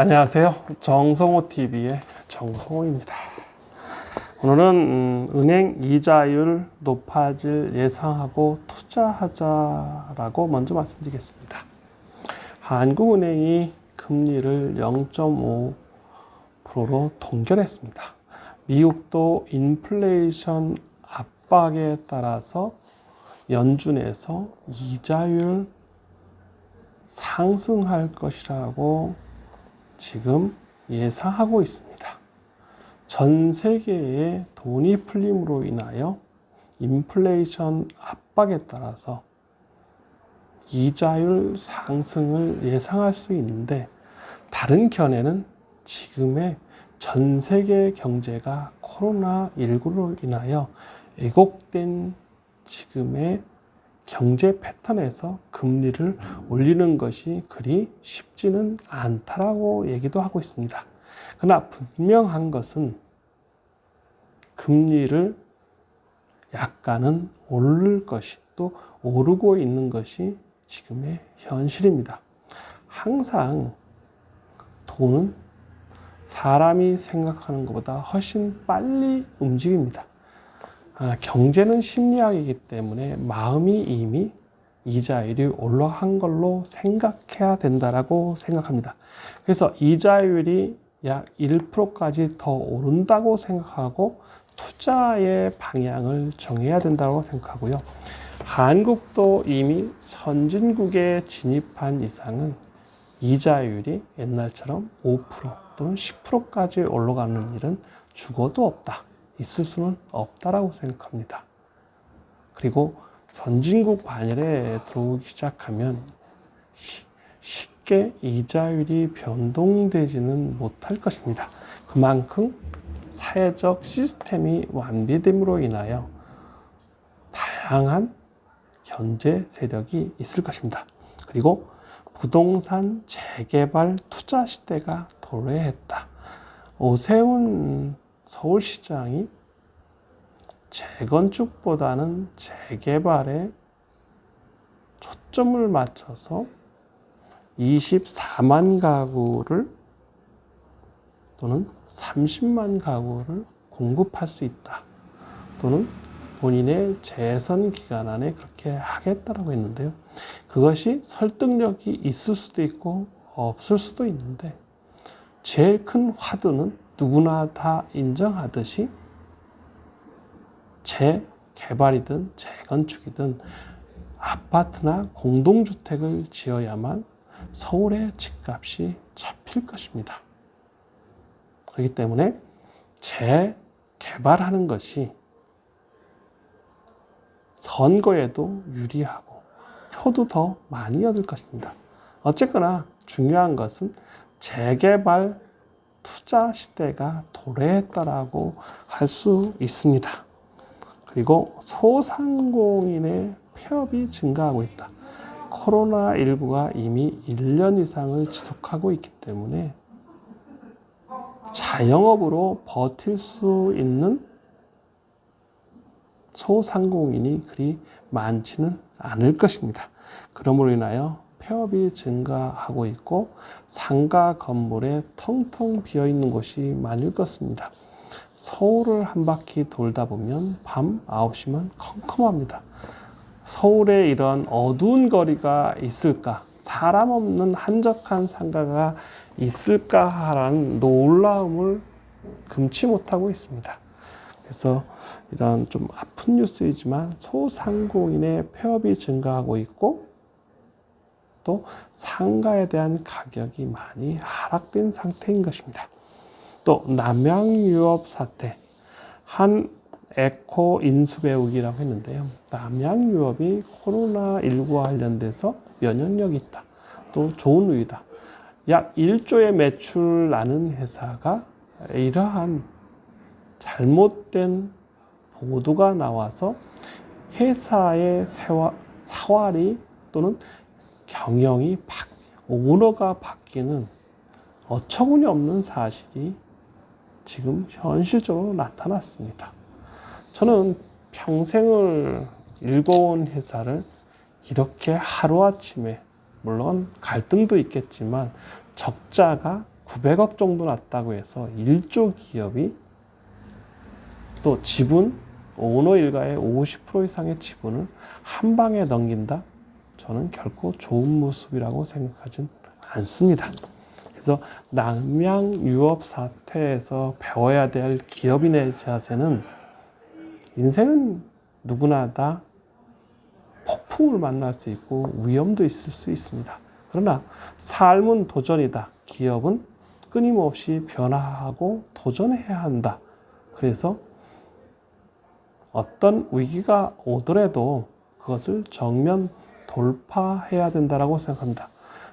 안녕하세요. 정성호 TV의 정성호입니다. 오늘은 음, 은행 이자율 높아질 예상하고 투자하자라고 먼저 말씀드리겠습니다. 한국은행이 금리를 0.5%로 동결했습니다. 미국도 인플레이션 압박에 따라서 연준에서 이자율 상승할 것이라고 지금 예상하고 있습니다. 전 세계의 돈이 풀림으로 인하여 인플레이션 압박에 따라서 이자율 상승을 예상할 수 있는데 다른 견해는 지금의 전 세계 경제가 코로나19로 인하여 왜곡된 지금의 경제 패턴에서 금리를 올리는 것이 그리 쉽지는 않다라고 얘기도 하고 있습니다. 그러나 분명한 것은 금리를 약간은 오를 것이 또 오르고 있는 것이 지금의 현실입니다. 항상 돈은 사람이 생각하는 것보다 훨씬 빨리 움직입니다. 아, 경제는 심리학이기 때문에 마음이 이미 이자율이 올라간 걸로 생각해야 된다라고 생각합니다. 그래서 이자율이 약 1%까지 더 오른다고 생각하고 투자의 방향을 정해야 된다고 생각하고요. 한국도 이미 선진국에 진입한 이상은 이자율이 옛날처럼 5% 또는 10%까지 올라가는 일은 죽어도 없다. 있을 수는 없다라고 생각합니다. 그리고 선진국 반열에 들어오기 시작하면 쉽게 이자율이 변동되지는 못할 것입니다. 그만큼 사회적 시스템이 완비됨으로 인하여 다양한 견제 세력이 있을 것입니다. 그리고 부동산 재개발 투자 시대가 도래했다. 오세훈 서울시장이 재건축보다는 재개발에 초점을 맞춰서 24만 가구를 또는 30만 가구를 공급할 수 있다. 또는 본인의 재선 기간 안에 그렇게 하겠다라고 했는데요. 그것이 설득력이 있을 수도 있고 없을 수도 있는데 제일 큰 화두는 누구나 다 인정하듯이 재개발이든 재건축이든 아파트나 공동주택을 지어야만 서울의 집값이 잡힐 것입니다. 그렇기 때문에 재개발하는 것이 선거에도 유리하고 표도 더 많이 얻을 것입니다. 어쨌거나 중요한 것은 재개발 투자 시대가 도래했다라고 할 수 있습니다. 그리고 소상공인의 폐업이 증가하고 있다. 코로나19가 이미 1년 이상을 지속하고 있기 때문에 자영업으로 버틸 수 있는 소상공인이 그리 많지는 않을 것입니다. 그러므로 인하여 폐업이 증가하고 있고 상가 건물에 텅텅 비어 있는 곳이 많을 것입니다. 서울을 한 바퀴 돌다 보면 밤 9시면 컴컴합니다. 서울에 이런 어두운 거리가 있을까? 사람 없는 한적한 상가가 있을까라는 놀라움을 금치 못하고 있습니다. 그래서 이런 좀 아픈 뉴스이지만 소상공인의 폐업이 증가하고 있고 또 상가에 대한 가격이 많이 하락된 상태인 것입니다. 또 남양 유업 사태 한 에코 인수배우기라고 했는데요. 남양 유업이 코로나 19와 관련돼서 면역력이 있다. 또 좋은 우유다. 약 1조의 매출 나는 회사가 이러한 잘못된 보도가 나와서 회사의 사활이 또는 경영이 바, 오너가 바뀌는 어처구니 없는 사실이 지금 현실적으로 나타났습니다. 저는 평생을 읽어온 회사를 이렇게 하루아침에 물론 갈등도 있겠지만 적자가 900억 정도 났다고 해서 1조 기업이 또 지분 오너 일가의 50% 이상의 지분을 한 방에 넘긴다? 저는 결코 좋은 모습이라고 생각하진 않습니다. 그래서 남양 유업 사태에서 배워야 될 기업인의 자세는 인생은 누구나 다 폭풍을 만날 수 있고 위험도 있을 수 있습니다. 그러나 삶은 도전이다. 기업은 끊임없이 변화하고 도전해야 한다. 그래서 어떤 위기가 오더라도 그것을 정면 돌파해야 된다라고 생각합니다.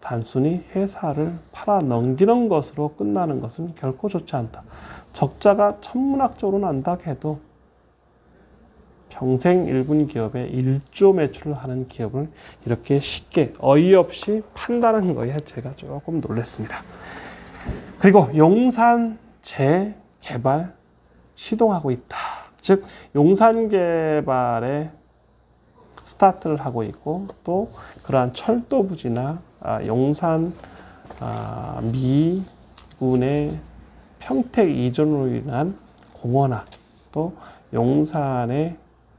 단순히 회사를 팔아 넘기는 것으로 끝나는 것은 결코 좋지 않다. 적자가 천문학적으로 난다 해도 평생 일군 기업에 1조 매출을 하는 기업을 이렇게 쉽게 어이없이 판다는 거에 제가 조금 놀랐습니다. 그리고 용산 재개발 시동하고 있다. 즉 용산 개발에 스타트를 하고 있고 또 그러한 철도 부지나 아, 용산 아, 미군의 평택 이전으로 인한 공원화 또 용산에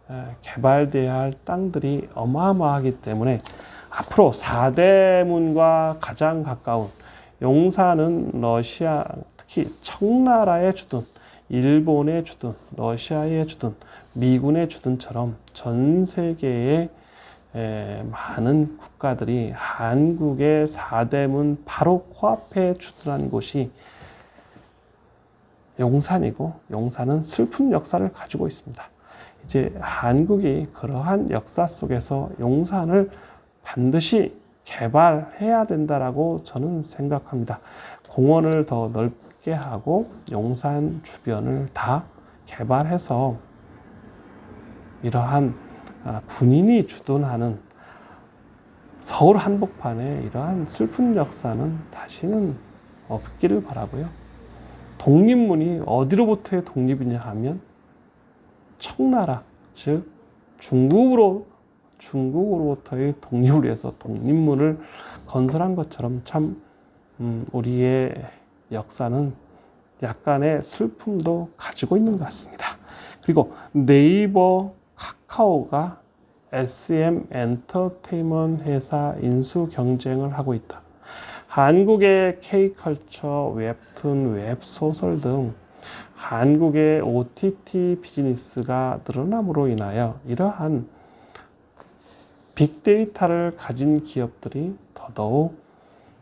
아, 개발돼야 할 땅들이 어마어마하기 때문에 앞으로 4대문과 가장 가까운 용산은 러시아 특히 청나라에 주둔 일본에 주둔 러시아에 주둔 미군에 주둔처럼 전 세계의 에, 많은 국가들이 한국의 4대문 바로 코앞에 주둔한 곳이 용산이고 용산은 슬픈 역사를 가지고 있습니다. 이제 한국이 그러한 역사 속에서 용산을 반드시 개발해야 된다라고 저는 생각합니다. 공원을 더 넓 게 하고 용산 주변을 다 개발해서 이러한 아, 군인이 주둔하는 서울 한복판에 이러한 슬픈 역사는 다시는 없기를 바라고요. 독립문이 어디로부터의 독립이냐 하면 청나라 즉 중국으로 중국으로부터의 독립을 위해서 독립문을 건설한 것처럼 참 음, 우리의 역사는 약간의 슬픔도 가지고 있는 것 같습니다. 그리고 네이버 카카오가 SM 엔터테인먼트 회사 인수 경쟁을 하고 있다. 한국의 K컬처, 웹툰, 웹소설 등 한국의 OTT 비즈니스가 늘어남으로 인하여 이러한 빅데이터를 가진 기업들이 더더욱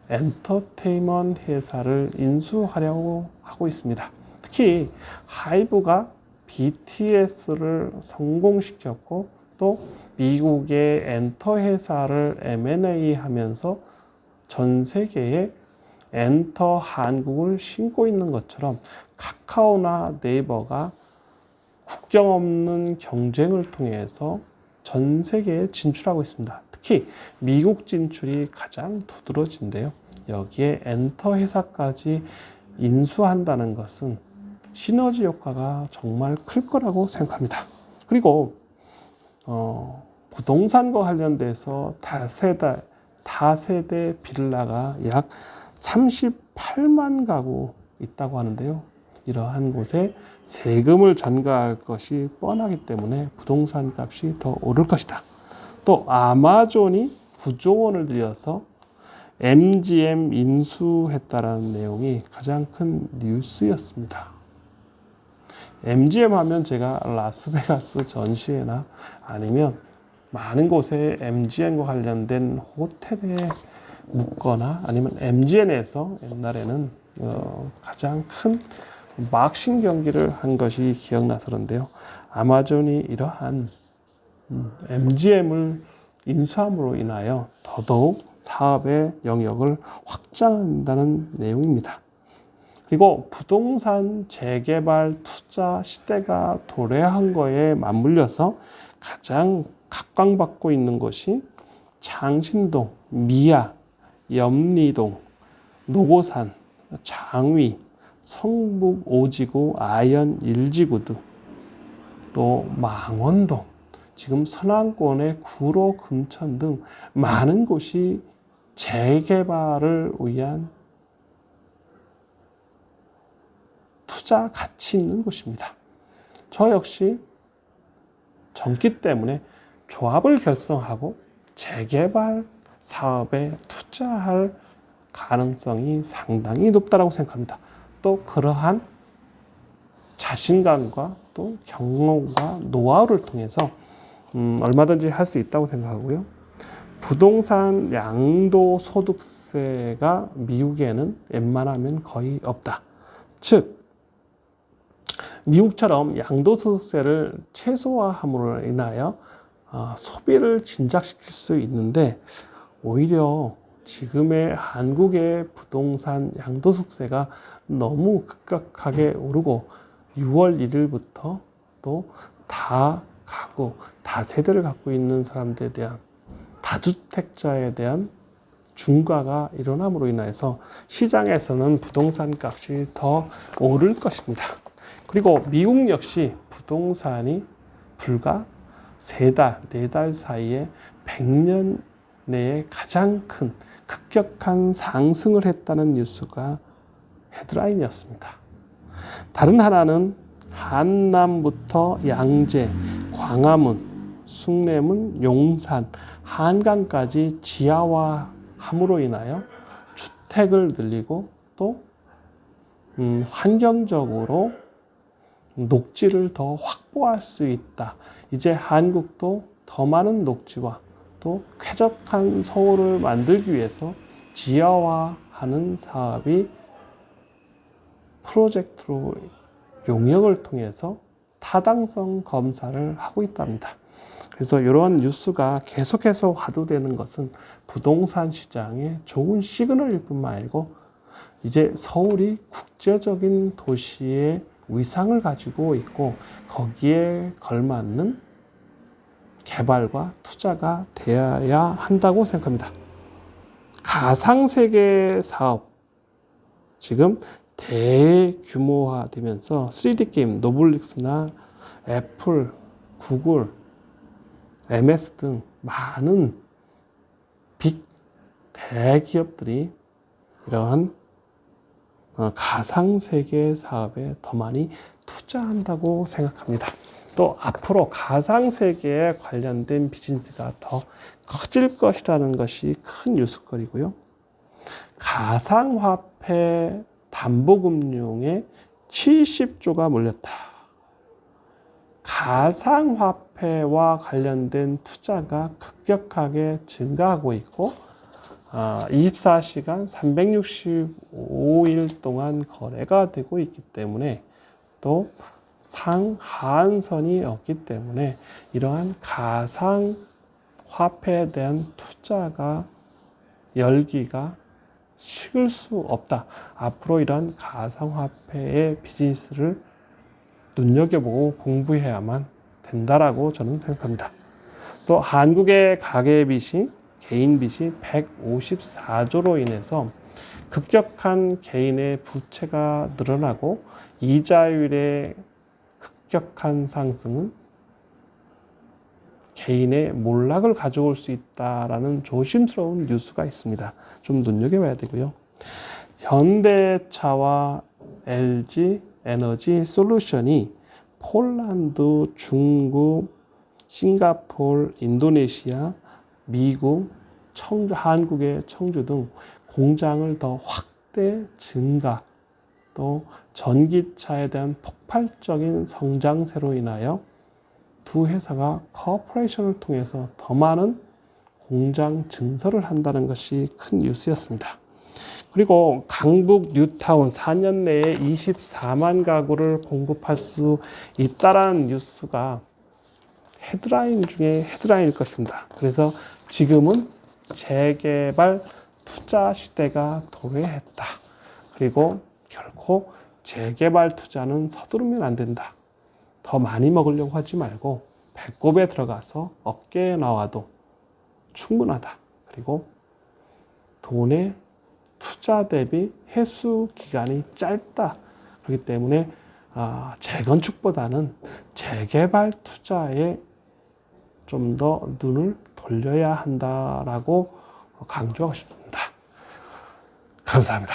엔터테인먼트 회사를 인수하려고 하고 있습니다. 특히 하이브가 BTS를 성공시켰고 또 미국의 엔터 회사를 M&A 하면서 전 세계에 엔터 한국을 신고 있는 것처럼 카카오나 네이버가 국경 없는 경쟁을 통해서 전 세계에 진출하고 있습니다. 특히 미국 진출이 가장 두드러진데요. 여기에 엔터 회사까지 인수한다는 것은 시너지 효과가 정말 클 거라고 생각합니다. 그리고 어, 부동산과 관련돼서 다세대 다세대 빌라가 약 38만 가구 있다고 하는데요. 이러한 곳에 세금을 전가할 것이 뻔하기 때문에 부동산 값이 더 오를 것이다. 또 아마존이 9조 원을 들여서 MGM 인수했다라는 내용이 가장 큰 뉴스였습니다. MGM 하면 제가 라스베가스 전시회나 아니면 많은 곳에 MGM과 관련된 호텔에 묵거나 아니면 MGN에서 옛날에는 어, 가장 큰 막싱 경기를 한 것이 기억나서 그런데요. 아마존이 이러한 음, MGM을 인수함으로 인하여 더더욱 사업의 영역을 확장한다는 내용입니다. 그리고 부동산 재개발 투자 시대가 도래한 거에 맞물려서 가장 각광받고 있는 것이 창신동, 미아, 염리동, 노고산, 장위, 성북 5지구, 아현 1지구 또 망원동, 지금 서남권의 구로, 금천 등 많은 곳이 재개발을 위한 투자 가치 있는 곳입니다. 저 역시 젊기 때문에 조합을 결성하고 재개발 사업에 투자할 가능성이 상당히 높다고 생각합니다. 또 그러한 자신감과 또 경험과 노하우를 통해서 음, 얼마든지 할 수 있다고 생각하고요. 부동산 양도 소득세가 미국에는 웬만하면 거의 없다. 즉, 미국처럼 양도소득세를 최소화함으로 인하여 어, 소비를 진작시킬 수 있는데 오히려 지금의 한국의 부동산 양도소득세가 너무 급격하게 오르고 6월 1일부터 또 다 가구, 다 세대를 갖고 있는 사람들에 대한 다주택자에 대한 중과가 일어남으로 인해서 시장에서는 부동산 값이 더 오를 것입니다. 그리고 미국 역시 부동산이 불과 세 달, 네 달 사이에 100년 내에 가장 큰 급격한 상승을 했다는 뉴스가 헤드라인이었습니다. 다른 하나는 한남부터 양재, 광화문, 숭례문, 용산, 한강까지 지하화함으로 인하여 주택을 늘리고 또 음, 환경적으로 녹지를 더 확보할 수 있다. 이제 한국도 더 많은 녹지와 또 쾌적한 서울을 만들기 위해서 지하화하는 사업이 프로젝트로 용역을 통해서 타당성 검사를 하고 있답니다. 그래서 이러한 뉴스가 계속해서 화두되는 것은 부동산 시장의 좋은 시그널일 뿐만 아니고 이제 서울이 국제적인 도시의 위상을 가지고 있고 거기에 걸맞는 개발과 투자가 되어야 한다고 생각합니다. 가상세계 사업 지금 대규모화되면서 3D 게임 노블릭스나 애플, 구글, MS 등 많은 빅 대기업들이 이러한 어, 가상세계 사업에 더 많이 투자한다고 생각합니다. 또 앞으로 가상세계에 관련된 비즈니스가 더 커질 것이라는 것이 큰 뉴스거리고요. 가상화폐 담보금융에 70조가 몰렸다. 가상화폐와 관련된 투자가 급격하게 증가하고 있고, 24시간 365일 동안 거래가 되고 있기 때문에 또 상하한선이 없기 때문에 이러한 가상 화폐에 대한 투자가 열기가 식을 수 없다. 앞으로 이러한 가상화폐의 비즈니스를 눈여겨보고 공부해야만 된다라고 저는 생각합니다. 또 한국의 가계 빚이 개인 빚이 154조로 인해서 급격한 개인의 부채가 늘어나고 이자율의 급격한 상승은 개인의 몰락을 가져올 수 있다라는 조심스러운 뉴스가 있습니다. 좀 눈여겨봐야 되고요. 현대차와 LG 에너지 솔루션이 폴란드, 중국, 싱가폴, 인도네시아, 미국, 청주, 한국의 청주 등 공장을 더 확대 증가 또 전기차에 대한 폭발적인 성장세로 인하여 두 회사가 커퍼레이션을 통해서 더 많은 공장 증설을 한다는 것이 큰 뉴스였습니다. 그리고 강북 뉴타운 4년 내에 24만 가구를 공급할 수 있다라는 뉴스가 헤드라인 중에 헤드라인일 것입니다. 그래서 지금은 재개발 투자 시대가 도래했다. 그리고 결코 재개발 투자는 서두르면 안 된다. 더 많이 먹으려고 하지 말고 배꼽에 들어가서 어깨에 나와도 충분하다. 그리고 돈의 투자 대비 회수 기간이 짧다. 그렇기 때문에 아, 재건축보다는 재개발 투자에 좀 더 눈을 돌려야 한다라고 강조하고 싶습니다. 감사합니다.